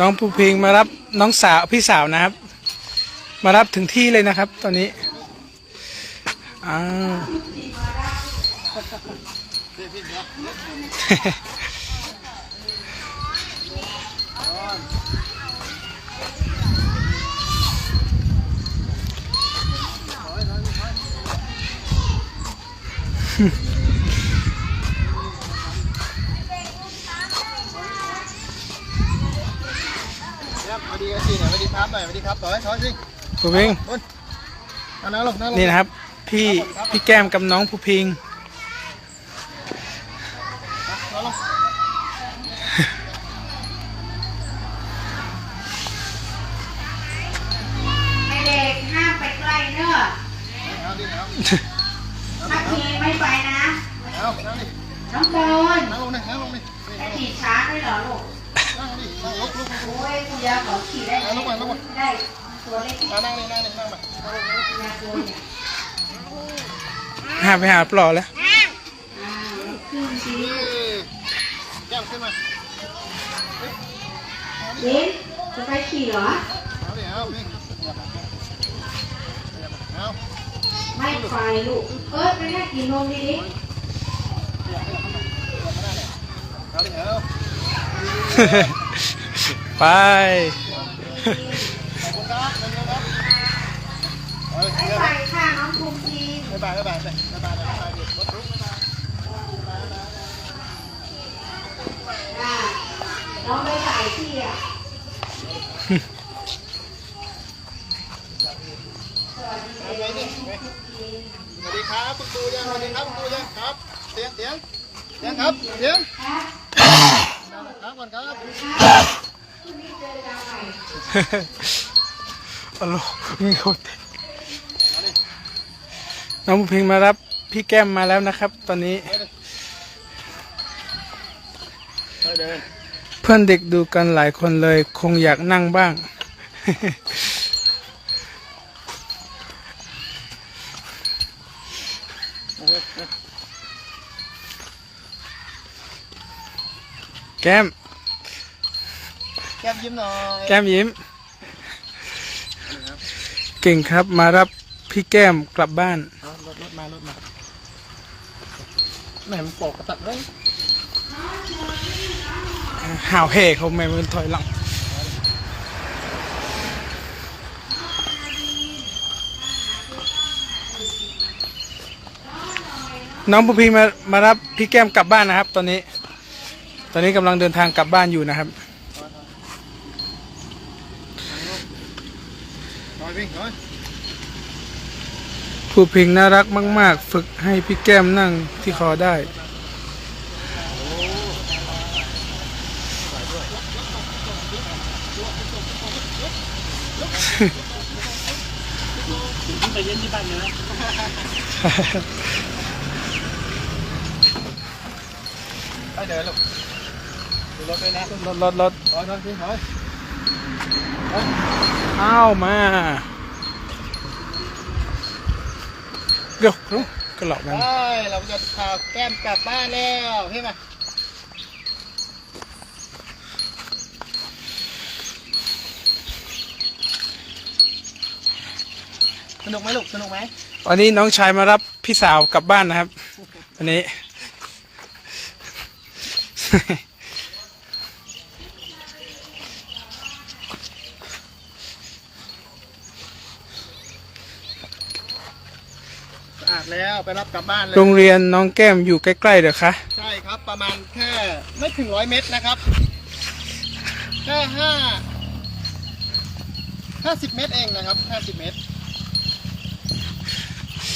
น้องภูพิงมารับน้องสาวพี่สาวนะครับ มารับถึงที่เลยนะครับ ตอนนี้อ้าว วัสดีครับพี่หน่อยสวัสดีครับหน่อยสวัสดีครับต่อยถอยสิภูพิงบนเอานั่งลงนั่งลงนี่นะครับ พี่พี่แก้มกับน้องภูพิงนั่งลงไม่เด็กห้ามไปใกล้เนอะเอาดิเอาถ้าทีไม่ไปนะเอานั่งดิน้องโดนนั่งลงนะนั่งลงดิจะขี่ช้าด้วยเหรอลูกนั่งดินั่งลุกลุ กลุกโอ้ยคุณยาขอขี่ได้ไหมได้ตัวเล็กมานั่งนี่นั่งนี่นั่งมาๆนะตัวเนี่ยหาไปหาปลอแล้วอ้าวขึ้นสิแก้มขึ้นมายิ้มจะไปขี่เหรอเอาดิเอาพี่เอาไม่ไปลูก เอิร์ธไปนั่งกินนมดิดิเอาดิเอา ไปขอบคุณครับขอบคุณครับเอาไม่ไปค่ะน้องภูมิทีบ๊ายบายบ๊ายบายบ๊ายบายบ๊ายบายรถลุกบ๊ายบายอ่าน้องไปถ่ายที่อะเอาไงดิสวัสดีครับคุณครูยังสวัสดีครับคุณครูยังครับเสียงเสียงเสียงครับเสียงครับก่อนครับ อกันใหม่อโลมีโคตรน้องภูพิงมารับ พี่แก้มมาแล้วนะครับ ตอนนี้ไปเดินเพื่อนเด็กดูกันหลายคนเลย คงอยากนั่งบ้าง แก้มแก้มยิ้มหน่อยแก้มยิ้ม เก่งครับมารับพี่แก้มกลับบ้าน เอารถรถมารถมาแหมมันปอกกระตัดเลยห่าวเห่เขาไม่มือถอยหลัง น้องภูพีมามารับพี่แก้มกลับบ้านนะครับ ตอนนี้ ตอนนี้กำลังเดินทางกลับบ้านอยู่นะครับ ถอยพี่ถอยภูพิงน่ารักมาก ๆ ฝึกให้พี่แก้มนั่งที่คอได้ไปเดินลูกดูรถด้วยนะรถรถรถถอยถอยพี่ถอย อ้าวมาเดี๋ยวรู้กระหลอกมันไปเราจะพาแก้มกลับบ้านแล้วพี่มาสนุกไหมลูกสนุกไหมวันนี้น้องชายมารับพี่สาวกลับบ้านนะครับวันนี้ อาดแล้วไปรับกลับบ้านเลยโรงเรียนน้องแก้มอยู่ใกล้ๆเด้อคะ ใช่ครับประมาณแค่ไม่ถึงร้อยเมตรนะครับแค่ห้าห้าสิบเมตรเองนะครับห้าสิบเมตร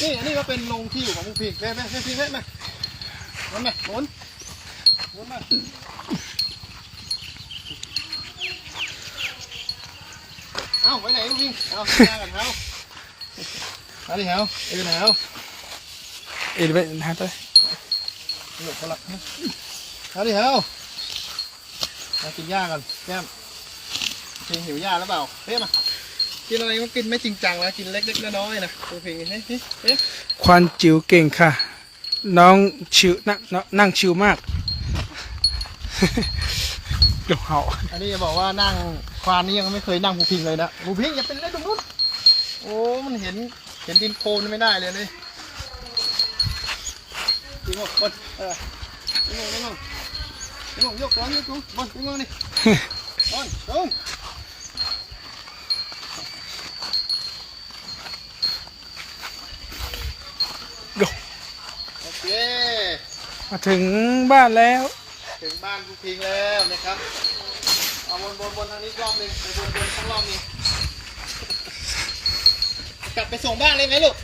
นี่อันนี้ก็เป็นโรงที่อยู่ของพวกพี่เว้ยเว้ยเว้ยพี่เว้ยมาหมุนมาหมุนหมุนมาเอ้าไว้ไหนลูกพี่เอาที่หน้ากันเท้าเอาดิเท้าเออเท้าเอ็ดไปหาตัวหลบเขาหลักน เอาดิเท้ามากินหญ้ากันแก้มกินหิวหญ้าแล้วเปล่าเฮ้ยมากินอะไรก็กินไม่จริงจังแล้วกินเล็กๆน้อยๆนะดูเพลงเฮ้ยเฮ้ยเฮ้ยควันจิ๋วเก่งค่ะ น้องชิวนั่งนั่งชิวมากเดี๋ยวเห่าอันนี้จะบอกว่านั่งควานนี้ยังไม่เคยนั่งภูพิงเลยนะภูพิงอย่าเป็นเล่นตรงนู้นโอ้มันเห็นเห็นดินโคลนไม่ได้เลยนี่ ดิงงบนเออดิงงดิงงดิงงยกตัวนี้กูบนดิงงนี่บนตรงเดี๋ยวโอเคมาถึงบ้านแล้ว ถึงบ้านภูพิงแล้วนะครับ เอาวนบนบนทางนี้รอบหนึงไปบนบนทั้งรอบนี้ กลับไปส่งบ้านเลยไหมลูก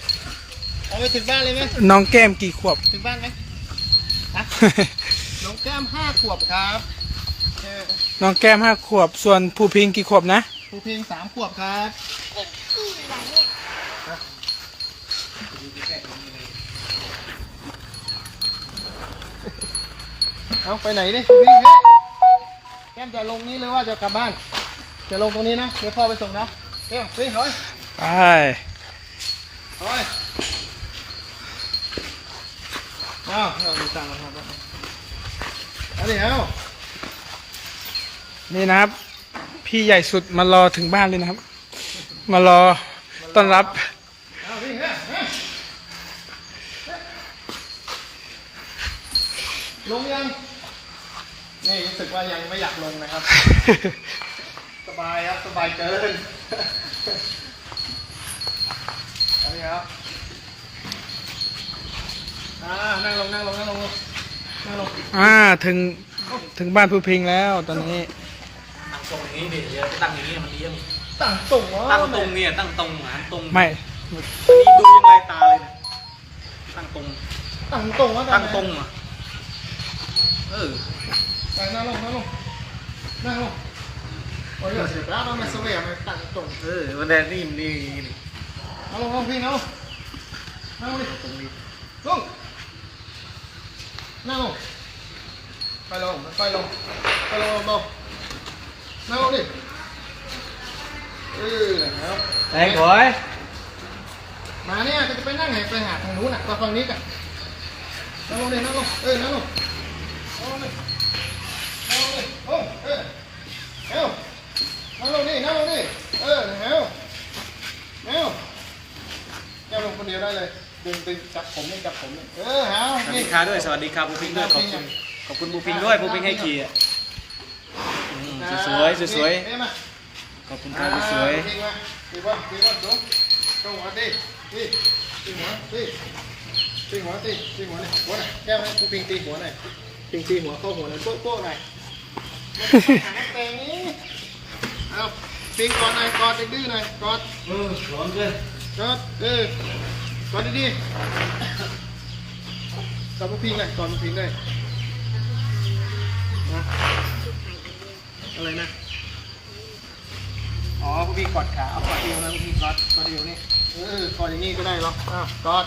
เอาไปถึงบ้านเลยไหมน้องแก้มกี่ขวบ ถึงบ้านไหมฮะ น้องแก้มห้าขวบครับเออน้องแก้มห้าขวบ ส่วนภูพิงกี่ขวบนะครูพิงสามขวบครับเอาไปไหนดิครูพิงเฮ้ยแก้มจะลงนี้หรือว่าจะกลับบ้าน จะลงตรงนี้นะเดี๋ยวพ่อไปส่งนะแก้มพิงเฮ้ยไป เฮ้ยเอ้าวเรามีตังค์แล้วครับเอาดิเอานี่นะครับ พี่ใหญ่สุดมารอถึงบ้านเลยนะครับ มารอต้อนรับ เอาดิเฮ้ยเฮ้ยลงยัง นี่รู้สึกว่ายังไม่อยากลงนะครับ สบายครับ สบายเกินเอาดิครับอ่า นั่งลงนั่งลงนั่งลงนั่งลงอ่าถึงถึงบ้านภูพิงแล้วตอนนี้ตั้งตรงอย่างนี้ดิเดี๋ยวตั้งอย่างนี้มันเลี้ยงตั้งตรงวะตั้งตรงเนี่ยตั้งตรงหันตรงไม่อันนี้ดูยังไรตาเลยเนี่ยตั้งตรงตั้งตรงวะตั้งตรงอะเออไปนั่งลงนั่งลงนั่งลงโอ้ยเดี๋ยวเสร็จแล้วเรามาสวีทมาตั้งตรงเออมันแดนนี่มันนี่นี่นั่งลงนั่งพี่นั่งลงนั่งลงดิตรงนี้ลง นั่งลงไปลงไปลงไปลงลงลงนั่งลงดิเออนะครับแทงถอยมาเนี่ยจะไปนั่งไหนไปหาทางนู้นอะไปฝั่งนี้กันนั่งลงดินั่งลงเออนั่งลงนั่งลงดินั่งลงดิโอ้เออเอ้านั่งลงดินั่งลงดิเออเอ้าเอ้าแกลงคนเดียวได้เลย ดึงดึงจับผมนี่จับผมนี่เออเอาสวัสนี่ ดีครับด้วยสวัสดีครับบูพิงด้วยขอบคุณขอบคุณบูพิงด้วยบูพิงให้ขี่อะอืมสวยๆสวยเอ๊ะมาๆขอบคุณครับสวยอ่าดีมาดีว่าดีว่าสูงตรงหัวตีตีตีหัวตีตีหัวตีตีหัวนี่หัวไหนแก้วให้กูปิงตีหัวหน่อยปิงตีหัวเข้าหัวหน่อยโป๊ะโป๊ะหน่อยหางแตงนี้เอาปิงกอดหน่อยกอดดื้อๆหน่อยกอดเออร้อนเลยกอดเออ กอดดีๆกอดกูปิงเลยกอดกูปิงเลยนะอะไรนะ อ๋อบูพิงกอดขาเอากอดเดียวนะบูพิงกอดกอดเดียวนี่ เออกอดอย่างนี้ก็ได้หรอกอะกอด